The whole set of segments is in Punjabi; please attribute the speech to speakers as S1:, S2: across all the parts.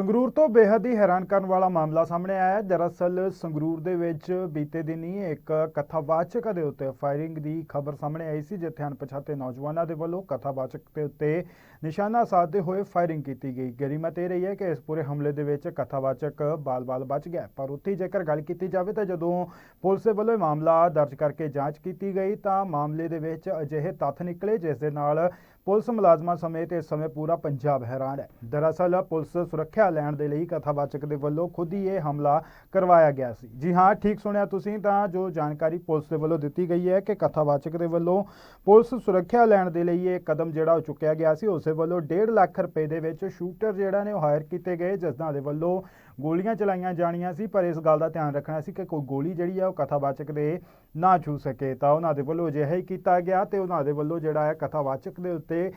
S1: ਸੰਗਰੂਰ ਤੋਂ ਬੇਹੱਦ ਹੀ ਹੈਰਾਨ ਕਰਨ ਵਾਲਾ ਮਾਮਲਾ ਸਾਹਮਣੇ ਆਇਆ ਹੈ। ਦਰਅਸਲ ਸੰਗਰੂਰ ਦੇ ਵਿੱਚ ਬੀਤੇ ਦਿਨੀ ਇੱਕ ਕਥਾਵਾਚਕ ਦੇ ਉੱਤੇ ਫਾਇਰਿੰਗ ਦੀ ਖਬਰ ਸਾਹਮਣੇ ਆਈ ਸੀ, ਜਿੱਥੇ ਅਣਪਛਾਤੇ ਨੌਜਵਾਨਾਂ ਦੇ ਵੱਲੋਂ ਕਥਾਵਾਚਕ ਦੇ ਉੱਤੇ ਨਿਸ਼ਾਨਾ ਸਾਧਦੇ ਹੋਏ ਫਾਇਰਿੰਗ ਕੀਤੀ ਗਈ। ਗਰੀਮਤ ਇਹ ਰਹੀ ਹੈ ਕਿ ਇਸ ਪੂਰੇ ਹਮਲੇ ਦੇ ਵਿੱਚ ਕਥਾਵਾਚਕ ਬਾਲ-ਬਾਲ ਬਚ ਗਿਆ ਪਰ ਉੱਥੇ ਜੇਕਰ ਗੱਲ ਕੀਤੀ ਜਾਵੇ ਤਾਂ ਜਦੋਂ ਪੁਲਿਸ ਦੇ ਵੱਲੋਂ ਇਹ ਮਾਮਲਾ ਦਰਜ ਕਰਕੇ ਜਾਂਚ ਕੀਤੀ ਗਈ ਤਾਂ ਮਾਮਲੇ ਦੇ ਵਿੱਚ ਅਜਿਹੇ ਤੱਥ ਨਿਕਲੇ, ਜਿਸ ਦੇ ਨਾਲ ਪੁਲਿਸ ਮੁਲਾਜ਼ਮਾਂ ਸਮੇਤ ਇਸ ਸਮੇਂ ਪੂਰਾ ਪੰਜਾਬ ਹੈਰਾਨ ਹੈ। ਦਰਅਸਲ, ਪੁਲਿਸ ਸੁਰੱਖਿਆ ਲੈਣ ਦੇ ਲਈ ਕਥਾਵਾਚਕ ਦੇ ਵੱਲੋਂ ਖੁਦ ਹੀ ਇਹ ਹਮਲਾ ਕਰਵਾਇਆ ਗਿਆ ਸੀ। ਜੀ ਹਾਂ, ਠੀਕ ਸੁਣਿਆ ਤੁਸੀਂ ਤਾਂ ਜੋ ਜਾਣਕਾਰੀ ਪੁਲਿਸ ਦੇ ਵੱਲੋਂ ਦਿੱਤੀ ਗਈ ਹੈ ਕਿ ਕਥਾਵਾਚਕ ਦੇ ਵੱਲੋਂ ਪੁਲਿਸ ਸੁਰੱਖਿਆ ਲੈਣ ਦੇ ਲਈ ਇਹ ਕਦਮ ਜਿਹੜਾ ਉਹ ਚੁੱਕਿਆ ਗਿਆ ਸੀ, ਉਸ ਦੇ ਵੱਲੋਂ 1.5 ਲੱਖ ਰੁਪਏ ਦੇ ਵਿੱਚ ਸ਼ੂਟਰ ਜਿਹੜਾ ਨੇ ਉਹ ਹਾਇਰ ਕੀਤੇ ਗਏ, ਜਿਸ ਦੇ ਵੱਲੋਂ ਗੋਲੀਆਂ ਚਲਾਈਆਂ ਜਾਣੀਆਂ ਸੀ, ਪਰ ਇਸ ਗੱਲ ਦਾ ਧਿਆਨ ਰੱਖਣਾ ਸੀ ਕਿ ਕੋਈ ਗੋਲੀ ਜਿਹੜੀ ਆ ਉਹ ਕਥਾਵਾਚਕ ਦੇ ਨਾ ਛੂ ਸਕੇ। ਤਾਂ ਉਹਨਾਂ ਦੇ ਵੱਲੋਂ ਅਜਿਹਾ ਹੀ ਕੀਤਾ ਗਿਆ ਤੇ ਉਹਨਾਂ ਦੇ ਵੱਲੋਂ ਜਿਹੜਾ ਹੈ ਕਥਾਵਾਚਕ ਦੇ ਉੱਤੇ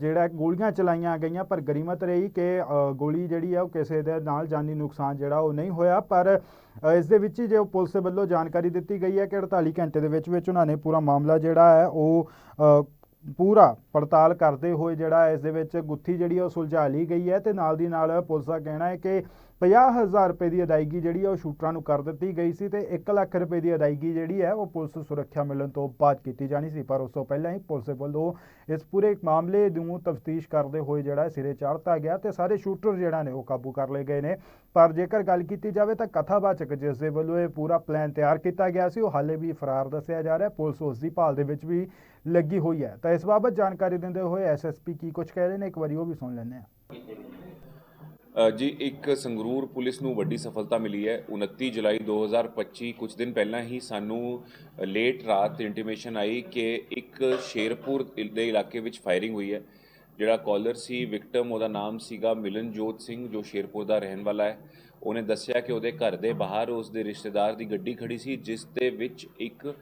S1: ਜਿਹੜਾ ਗੋਲੀਆਂ ਚਲਾਈਆਂ ਗਈਆਂ, ਪਰ ਗਰੀਮਤ ਰਹੀ ਕਿ ਗੋਲੀ ਜਿਹੜੀ ਆ ਉਹ ਕਿਸੇ ਦੇ ਨਾਲ ਜਾਨੀ ਨੁਕਸਾਨ ਜਿਹੜਾ ਉਹ ਨਹੀਂ ਹੋਇਆ। ਪਰ ਇਸ ਦੇ ਵਿੱਚ ਹੀ ਜੋ ਪੁਲਿਸ ਵੱਲੋਂ ਜਾਣਕਾਰੀ ਦਿੱਤੀ ਗਈ ਹੈ ਕਿ 48 ਘੰਟੇ ਦੇ ਵਿੱਚ ਵਿੱਚ ਉਹਨਾਂ ਨੇ ਪੂਰਾ ਮਾਮਲਾ ਜਿਹੜਾ ਹੈ ਉਹ ਪੂਰਾ ਪੜਤਾਲ ਕਰਦੇ ਹੋਏ ਜਿਹੜਾ ਇਸ ਦੇ ਵਿੱਚ ਗੁੱਥੀ ਜਿਹੜੀ ਉਹ ਸੁਲਝਾ ਲਈ ਗਈ ਹੈ ਤੇ ਨਾਲ ਦੀ ਨਾਲ ਪੁਲਿਸ ਦਾ ਕਹਿਣਾ ਹੈ ਕਿ 50000 ਰੁਪਏ ਦੀ ਅਦਾਇਗੀ ਜਿਹੜੀ ਹੈ ਉਹ ਸ਼ੂਟਰਾਂ ਨੂੰ ਕਰ ਦਿੱਤੀ ਗਈ ਸੀ ਤੇ 1 ਲੱਖ ਰੁਪਏ ਦੀ ਅਦਾਇਗੀ ਜਿਹੜੀ ਹੈ ਉਹ ਪੁਲਿਸ ਸੁਰੱਖਿਆ ਮਿਲਣ ਤੋਂ ਬਾਅਦ ਕੀਤੀ ਜਾਣੀ ਸੀ। ਪਰ ਉਸ ਤੋਂ ਪਹਿਲਾਂ ਹੀ ਪੁਲਿਸ ਵੱਲੋਂ ਇਸ ਪੂਰੇ ਮਾਮਲੇ ਨੂੰ ਤਫਤੀਸ਼ ਕਰਦੇ ਹੋਏ ਜਿਹੜਾ ਸਿਰੇ ਚਾੜਤਾ ਗਿਆ ਤੇ ਸਾਰੇ ਸ਼ੂਟਰ ਜਿਹੜਾ ਨੇ ਉਹ ਕਾਬੂ ਕਰ ਲਏ ਗਏ ਨੇ। ਪਰ ਜੇਕਰ ਗੱਲ ਕੀਤੀ ਜਾਵੇ ਤਾਂ ਕਥਾਵਾਚਕ ਜਿਸ ਦੇ ਵੱਲੋਂ ਇਹ ਪੂਰਾ ਪਲਾਨ ਤਿਆਰ ਕੀਤਾ ਗਿਆ ਸੀ, ਉਹ ਹਾਲੇ ਵੀ ਫਰਾਰ ਦੱਸਿਆ ਜਾ ਰਿਹਾ ਪੁਲਿਸ ਉਸ ਦੀ ਭਾਲ ਦੇ ਵਿੱਚ ਵੀ ਲੱਗੀ ਹੋਈ ਹੈ। ਤਾਂ ਇਸ ਬਾਬਤ ਜਾਣਕਾਰੀ ਦਿੰਦੇ ਹੋਏ ਐਸਐਸਪੀ ਕੀ ਕੁਝ ਕਹਿ ਰਹੇ ਨੇ? ਇੱਕ ਵਾਰੀ ਉਹ ਵੀ ਸੁਣ ਲੈਂਦੇ ਹਾਂ।
S2: ਜੀ, ਇੱਕ ਸੰਗਰੂਰ ਪੁਲਿਸ ਨੂੰ ਵੱਡੀ ਸਫਲਤਾ ਮਿਲੀ ਹੈ। 29 ਜੁਲਾਈ 2025 ਕੁਝ ਦਿਨ ਪਹਿਲਾਂ ਹੀ ਸਾਨੂੰ ਲੇਟ ਰਾਤ ਇੰਟੀਮੇਸ਼ਨ ਆਈ ਕਿ ਇੱਕ ਸ਼ੇਰਪੁਰ ਦੇ ਇਲਾਕੇ ਵਿੱਚ ਫਾਇਰਿੰਗ ਹੋਈ ਹੈ। ਜਿਹੜਾ ਕਾਲਰ ਸੀ ਵਿਕਟਮ ਉਹਦਾ ਨਾਮ ਸੀਗਾ ਮਿਲਨਜੋਤ ਸਿੰਘ, ਜੋ ਸ਼ੇਰਪੁਰ ਦਾ ਰਹਿਣ ਵਾਲਾ ਹੈ। ਉਹਨੇ ਦੱਸਿਆ ਕਿ ਉਹਦੇ ਘਰ ਦੇ ਬਾਹਰ ਉਸ ਦੇ ਰਿਸ਼ਤੇਦਾਰ ਦੀ ਗੱਡੀ ਖੜੀ ਸੀ, ਜਿਸ ਦੇ ਵਿੱਚ ਇੱਕ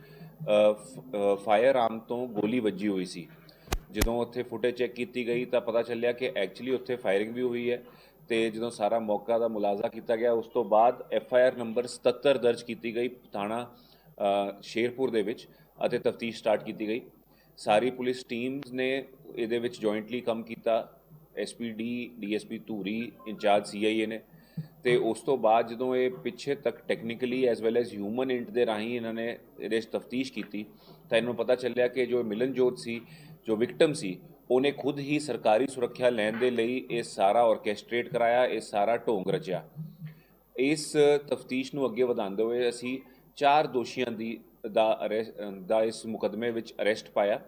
S2: ਫਾਇਰ ਆਰਮ ਤੋਂ ਗੋਲੀ ਵੱਜੀ ਹੋਈ ਸੀ। ਜਦੋਂ ਉੱਥੇ ਫੁਟੇਜ ਚੈੱਕ ਕੀਤੀ ਗਈ ਤਾਂ ਪਤਾ ਚੱਲਿਆ ਕਿ ਐਕਚੁਅਲੀ ਉੱਥੇ ਫਾਇਰਿੰਗ ਵੀ ਹੋਈ ਹੈ ਤੇ ਜਦੋਂ ਸਾਰਾ ਮੌਕਾ ਦਾ ਮੁਲਾਜ਼ਾ ਕੀਤਾ ਗਿਆ, ਉਸ ਤੋਂ ਬਾਅਦ ਐਫ ਆਈ ਆਰ ਨੰਬਰ 77 ਦਰਜ ਕੀਤੀ ਗਈ ਥਾਣਾ ਸ਼ੇਰਪੁਰ ਦੇ ਵਿੱਚ ਅਤੇ ਤਫਤੀਸ਼ ਸਟਾਰਟ ਕੀਤੀ ਗਈ। ਸਾਰੀ ਪੁਲਿਸ ਟੀਮਸ ਨੇ ਇਹਦੇ ਵਿੱਚ ਜੁਆਇੰਟਲੀ ਕੰਮ ਕੀਤਾ। SPD DSP Dhuri, incharge CIA ਨੇ। ਤੇ ਉਸ ਤੋਂ ਬਾਅਦ ਜਦੋਂ ਇਹ ਪਿੱਛੇ ਤੱਕ technically as well as human int ਦੇ ਰਾਹੀਂ ਇਹਨਾਂ ਨੇ ਇਹਦੇ 'ਚ ਤਫਤੀਸ਼ ਕੀਤੀ, ਤਾਂ ਇਹਨੂੰ ਪਤਾ ਚੱਲਿਆ ਕਿ ਜੋ ਮਿਲਨਜੋਤ ਸੀ, ਜੋ ਵਿਕਟਮ ਸੀ, ਉਹਨੇ ਖੁਦ ਹੀ ਸਰਕਾਰੀ ਸੁਰੱਖਿਆ ਲੈਣ ਦੇ ਲਈ ਇਹ ਸਾਰਾ ਆਰਕੈਸਟ੍ਰੇਟ ਕਰਾਇਆ, ਇਹ ਸਾਰਾ ਢੋਂਗ ਰਚਿਆ। ਇਸ ਤਫਤੀਸ਼ ਨੂੰ ਅੱਗੇ ਵਧਾਉਂਦੇ ਹੋਏ ਅਸੀਂ ਚਾਰ ਦੋਸ਼ੀਆਂ ਦੀ, ਦਾ ਅਰੈਸਟ ਦਾ ਇਸ ਮੁਕਦਮੇ ਵਿੱਚ ਅਰੈਸਟ ਪਾਇਆ।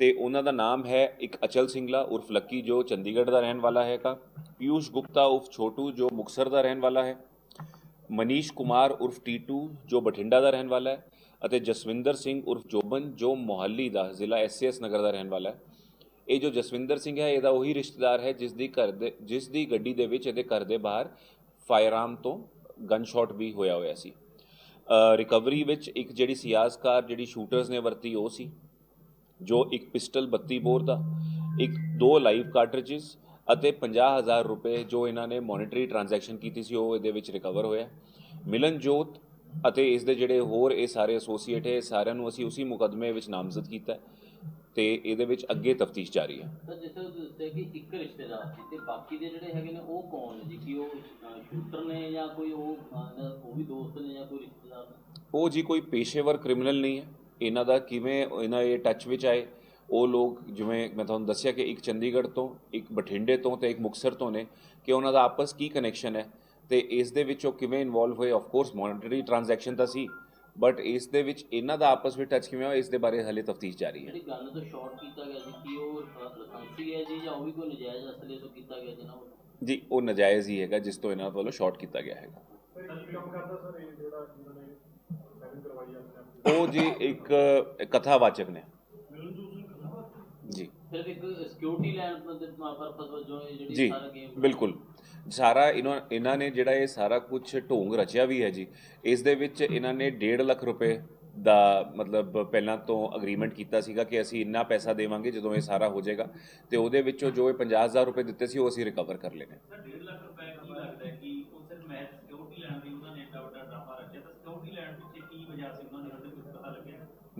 S2: ਤੇ ਉਹਨਾਂ ਦਾ ਨਾਮ ਹੈ ਇੱਕ ਅਚਲ ਸਿੰਗਲਾ ਉਰਫ ਲੱਕੀ, ਜੋ ਚੰਡੀਗੜ੍ਹ ਦਾ ਰਹਿਣ ਵਾਲਾ ਹੈਗਾ ਪਿਊਸ਼ ਗੁਪਤਾ ਉਰਫ ਛੋਟੂ, ਜੋ ਮੁਕਸਰ ਦਾ ਰਹਿਣ ਵਾਲਾ ਹੈ। ਮਨੀਸ਼ ਕੁਮਾਰ ਉਰਫ ਟੀਟੂ, ਜੋ ਬਠਿੰਡਾ ਦਾ ਰਹਿਣ ਵਾਲਾ ਹੈ। ਅਤੇ ਜਸਵਿੰਦਰ ਸਿੰਘ ਉਰਫ ਜੋਬਨ, ਜੋ ਮੋਹਾਲੀ ਦਾ, ਜ਼ਿਲ੍ਹਾ ਐਸਐਸ ਨਗਰ ਦਾ ਰਹਿਣ ਵਾਲਾ ਹੈ। ਇਹ ਜੋ ਜਸਵਿੰਦਰ ਸਿੰਘ ਹੈ, ਇਹਦਾ ਉਹੀ ਰਿਸ਼ਤੇਦਾਰ ਹੈ, ਜਿਸ ਦੀ ਘਰ ਦੇ, ਜਿਸ ਦੀ ਗੱਡੀ ਦੇ ਵਿੱਚ ਇਹਦੇ ਘਰ ਦੇ ਬਾਹਰ ਫਾਇਰਆਰਮ ਤੋਂ ਗਨ ਸ਼ਾਟ ਵੀ ਹੋਇਆ ਹੋਇਆ ਸੀ। ਰਿਕਵਰੀ ਵਿੱਚ ਇੱਕ ਜਿਹੜੀ ਸਿਆਸਕਾਰ ਜਿਹੜੀ ਸ਼ੂਟਰਸ ਨੇ ਵਰਤੀ, ਉਹ ਸੀ। ਜੋ ਇੱਕ ਪਿਸਟਲ 32 ਬੋਰ ਦਾ ਇੱਕ ਦੋ ਲਾਈਵ ਕਾਰਟ੍ਰਿਜਸ ਅਤੇ 50000 ਰੁਪਏ ਜੋ ਇਹਨਾਂ ਨੇ ਮੋਨਿਟਰੀ ਟ੍ਰਾਂਜੈਕਸ਼ਨ ਕੀਤੀ ਸੀ ਉਹ ਇਹਦੇ ਵਿੱਚ ਰਿਕਵਰ ਹੋਇਆ। ਮਿਲਨਜੋਤ ਅਤੇ ਇਸ ਦੇ ਜਿਹੜੇ ਹੋਰ ਇਹ ਸਾਰੇ ਐਸੋਸੀਏਟ ਹੈ ਸਾਰਿਆਂ ਨੂੰ ਅਸੀਂ ਉਸੇ ਮੁਕਦਮੇ ਵਿੱਚ ਨਾਮਜ਼ਦ ਕੀਤਾ ਹੈ ਤੇ ਇਹਦੇ ਵਿੱਚ ਅੱਗੇ ਤਫਤੀਸ਼ ਜਾਰੀ ਹੈ।
S3: ਸਰ ਤੁਸੀਂ ਦੱਸਿਆ ਕਿ ਇੱਕ ਰਿਸ਼ਤੇਦਾਰ ਸੀ ਤੇ ਬਾਕੀ ਦੇ ਜਿਹੜੇ ਹੈਗੇ ਨੇ ਉਹ ਕੌਣ ਨੇ ਜੀ? ਕਿ ਉਹ ਸ਼ੂਟਰ ਨੇ ਜਾਂ ਕੋਈ ਉਹ ਉਹ ਵੀ ਦੋਸਤ ਨੇ ਜਾਂ ਕੋਈ ਰਿਸ਼ਤੇਦਾਰ ਨੇ?
S2: ਉਹ ਜੀ ਕੋਈ ਪੇਸ਼ੇਵਰ ਕ੍ਰਿਮੀਨਲ ਨਹੀਂ ਹੈ। ਇਹਨਾਂ ਦਾ ਕਿਵੇਂ ਇਹਨਾਂ ਇਹ ਟੱਚ ਵਿੱਚ ਆਏ? ਉਹ ਲੋਕ ਜਿਵੇਂ ਮੈਂ ਤੁਹਾਨੂੰ ਦੱਸਿਆ ਕਿ ਇੱਕ ਚੰਡੀਗੜ੍ਹ ਤੋਂ ਇੱਕ ਬਠਿੰਡੇ ਤੋਂ ਤੇ ਇੱਕ ਮੁਕਸਰ ਤੋਂ ਨੇ ਕਿ ਉਹਨਾਂ ਦਾ ਆਪਸ ਕੀ ਕਨੈਕਸ਼ਨ ਹੈ? ਤੇ ਇਸ ਦੇ ਵਿੱਚ ਉਹ ਕਿਵੇਂ ਇਨਵੋਲਵ ਹੋਏ? ਆਫ ਕੋਰਸ ਮੋਨਿਟਰੀ ਟ੍ਰਾਂਜੈਕਸ਼ਨ ਤਾਂ ਸੀ ਬਟ ਇਸ ਦੇ ਵਿੱਚ ਇਹਨਾਂ ਦਾ ਆਪਸ ਵਿੱਚ ਟੱਚ ਕਿਵੇਂ ਹੋਇਆ? ਇਸ ਦੇ ਬਾਰੇ ਹਲੇ ਤਫਤੀਸ਼ ਜਾਰੀ ਹੈ।
S3: ਜਿਹੜੀ ਗੱਲ ਤੋਂ ਸ਼ਾਰਟ ਕੀਤਾ ਗਿਆ ਸੀ ਕਿ ਉਹ ਲਾਇਸੈਂਸੀ ਹੈ ਜੀ ਜਾਂ ਉਹ ਵੀ ਕੋਈ ਨਜਾਇਜ਼ ਅਸਲੇ ਤੋਂ ਕੀਤਾ ਗਿਆ ਜੀ ਨਾ ਉਹ?
S2: ਜੀ ਉਹ ਨਜਾਇਜ਼ ਹੀ ਹੈਗਾ ਜਿਸ ਤੋਂ ਇਹਨਾਂ ਵੱਲੋਂ ਸ਼ਾਰਟ ਕੀਤਾ ਗਿਆ ਹੈਗਾ। ਉਹ ਜੀ ਇੱਕ ਕਥਾਵਾਚਕ ਨੇ। ਜੀ।
S3: ਸਿਰਫ ਇੱਕ ਸਿਕਿਉਰਿਟੀ ਲੈਣ ਦੇ ਪਰਪਸ ਵਜੋਂ ਇਹ ਜਿਹੜੀ
S2: ਜੀ
S3: ਸਾਰਾ ਗੇਮ
S2: ਬਿਲਕੁਲ। ਸਾਰਾ ਇਹਨਾਂ ਇਹਨਾਂ ਨੇ ਜਿਹੜਾ ਇਹ ਸਾਰਾ ਕੁਝ ਢੋਂਗ ਰਚਿਆ ਵੀ ਹੈ ਜੀ ਇਸ ਦੇ ਵਿੱਚ ਇਹਨਾਂ ਨੇ 1.5 ਲੱਖ ਰੁਪਏ ਦਾ ਮਤਲਬ ਪਹਿਲਾਂ ਤੋਂ ਅਗਰੀਮੈਂਟ ਕੀਤਾ ਸੀਗਾ ਕਿ ਅਸੀਂ ਇੰਨਾ ਪੈਸਾ ਦੇਵਾਂਗੇ ਜਦੋਂ ਇਹ ਸਾਰਾ ਹੋ ਜਾਏਗਾ ਤੇ ਉਹਦੇ ਵਿੱਚੋਂ ਜੋ ਇਹ 50000 ਰੁਪਏ ਦਿੱਤੇ ਸੀ ਉਹ ਅਸੀਂ ਰਿਕਵਰ ਕਰ ਲੈਣੇ।
S4: ਸਰ 1.5 ਲੱਖ ਰੁਪਏ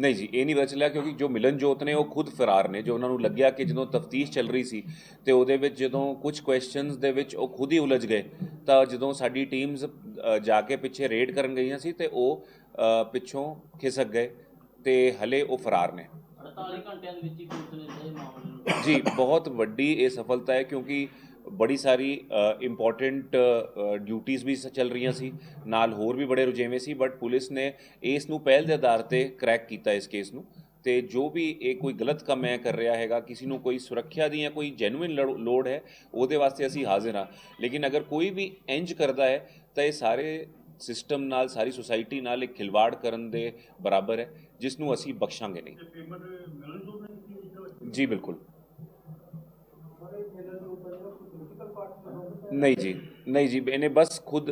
S2: ਨਹੀਂ ਜੀ ਇਹ ਨਹੀਂ ਪਤਾ ਚੱਲਿਆ ਕਿਉਂਕਿ ਜੋ ਮਿਲਨਜੋਤ ਨੇ ਉਹ ਖੁਦ ਫਰਾਰ ਨੇ ਜੋ ਉਹਨਾਂ ਨੂੰ ਲੱਗਿਆ ਕਿ ਜਦੋਂ ਤਫਤੀਸ਼ ਚੱਲ ਰਹੀ ਸੀ ਤੇ ਉਹਦੇ ਵਿੱਚ ਜਦੋਂ ਕੁਝ ਕੁਐਸਚਨਸ ਦੇ ਵਿੱਚ ਉਹ ਖੁਦ ਹੀ ਉਲਝ ਗਏ ਤਾਂ ਜਦੋਂ ਸਾਡੀ ਟੀਮਸ ਜਾ ਕੇ ਪਿੱਛੇ ਰੇਡ ਕਰਨ ਗਈਆਂ ਸੀ ਤੇ ਉਹ ਪਿੱਛੋਂ ਖਿਸਕ ਗਏ ਤੇ ਹਲੇ ਉਹ ਫਰਾਰ ਨੇ।
S3: 48 ਘੰਟਿਆਂ ਦੇ ਵਿੱਚ ਹੀ ਪੁਲਿਸ ਨੇ ਇਹ ਮਾਮਲੇ ਨੂੰ।
S2: ਜੀ ਬਹੁਤ ਵੱਡੀ ਇਹ ਸਫਲਤਾ ਹੈ ਕਿਉਂਕਿ ਬੜੀ ਸਾਰੀ ਇੰਪੋਰਟੈਂਟ ਡਿਊਟੀਆਂ ਵੀ ਚੱਲ ਰਹੀਆਂ ਸੀ। ਨਾਲ ਹੋਰ ਵੀ ਬੜੇ ਰੁਝੇਵੇਂ ਸੀ ਬਟ ਪੁਲਿਸ ਨੇ ਇਸ ਨੂੰ ਪਹਿਲ ਦੇ ਆਧਾਰ ਤੇ ਕ੍ਰੈਕ ਕੀਤਾ ਇਸ ਕੇਸ ਨੂੰ। ਤੇ ਜੋ ਵੀ ਇਹ ਕੋਈ ਗਲਤ ਕੰਮ ਹੈ ਕਰ ਰਿਹਾ ਹੈਗਾ ਕਿਸੇ ਨੂੰ ਕੋਈ ਸੁਰੱਖਿਆ ਦੀ ਜਾਂ ਕੋਈ ਜੈਨੂਇਨ ਲੋੜ ਹੈ ਉਹਦੇ ਵਾਸਤੇ ਅਸੀਂ ਹਾਜ਼ਰ ਹਾਂ। ਲੇਕਿਨ ਅਗਰ ਕੋਈ ਵੀ ਇੰਜ ਕਰਦਾ ਹੈ ਤਾਂ ਇਹ ਸਾਰੇ ਸਿਸਟਮ ਨਾਲ ਸਾਰੀ ਸੁਸਾਇਟੀ ਨਾਲ ਇੱਕ ਖਿਲਵਾੜ ਕਰਨ ਦੇ ਬਰਾਬਰ ਹੈ ਜਿਸ ਨੂੰ ਅਸੀਂ ਬਖਸ਼ਾਂਗੇ ਨਹੀਂ। ਜੀ ਬਿਲਕੁਲ। ਨਹੀਂ ਜੀ ਨਹੀਂ ਜੀ, ਇਹਨੇ ਬਸ ਖੁਦ,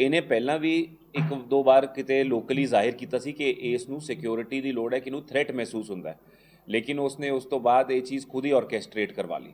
S2: ਇਹਨੇ ਪਹਿਲਾਂ ਵੀ ਇੱਕ ਦੋ ਵਾਰ ਕਿਤੇ ਲੋਕਲੀ ਜ਼ਾਹਿਰ ਕੀਤਾ ਸੀ ਕਿ ਇਸ ਨੂੰ ਸਿਕਿਉਰਿਟੀ ਦੀ ਲੋੜ ਹੈ ਕਿ ਇਹਨੂੰ ਥ੍ਰੈਟ ਮਹਿਸੂਸ ਹੁੰਦਾ ਹੈ। ਲੇਕਿਨ ਉਸਨੇ ਉਸ ਤੋਂ ਬਾਅਦ ਇਹ ਚੀਜ਼ ਖੁਦ ਹੀ ਆਰਕੈਸਟ੍ਰੇਟ ਕਰਵਾ ਲਈ।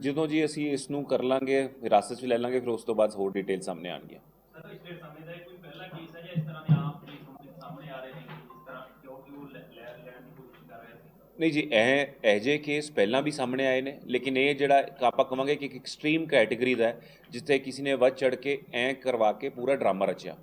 S2: ਜਦੋਂ ਜੀ ਅਸੀਂ ਇਸ ਨੂੰ ਕਰ ਲਾਂਗੇ ਹਿਰਾਸਤ 'ਚ ਲੈ ਲਾਂਗੇ, ਫਿਰ ਉਸ ਤੋਂ ਬਾਅਦ ਹੋਰ ਡਿਟੇਲ ਸਾਹਮਣੇ ਆਣਗੀਆਂ
S4: ਸਰ, ਪਿਛਲੇ ਸਮੇਂ ਦਾ ਕੋਈ ਪਹਿਲਾ ਕੇਸ ਹੈ ਜਾਂ ਇਸ ਤਰ੍ਹਾਂ ਦੇ ਆਮ ਪੁਲਿਸ ਸਾਹਮਣੇ ਆ ਰਹੇ ਨੇ, ਜਿਸ ਤਰ੍ਹਾਂ ਕਿਉਂਕਿ ਉਹ ਲੈਣ ਦੀ ਕੋਸ਼ਿਸ਼ ਕਰ ਰਹੇ ਸੀ?
S2: ਨਹੀਂ ਜੀ, ਇਹ ਇਹ ਜਿਹੇ ਕੇਸ ਪਹਿਲਾਂ ਵੀ ਸਾਹਮਣੇ ਆਏ ਨੇ, ਲੇਕਿਨ ਇਹ ਜਿਹੜਾ ਆਪਾਂ ਕਵਾਂਗੇ ਕਿ ਇੱਕ ਐਕਸਟ੍ਰੀਮ ਕੈਟਾਗਰੀ ਦਾ ਹੈ, ਜਿੱਥੇ ਕਿਸੇ ਨੇ ਵੱਧ ਚੜ ਕੇ ਐ ਕਰਵਾ ਕੇ ਪੂਰਾ ਡਰਾਮਾ ਰਚਿਆ।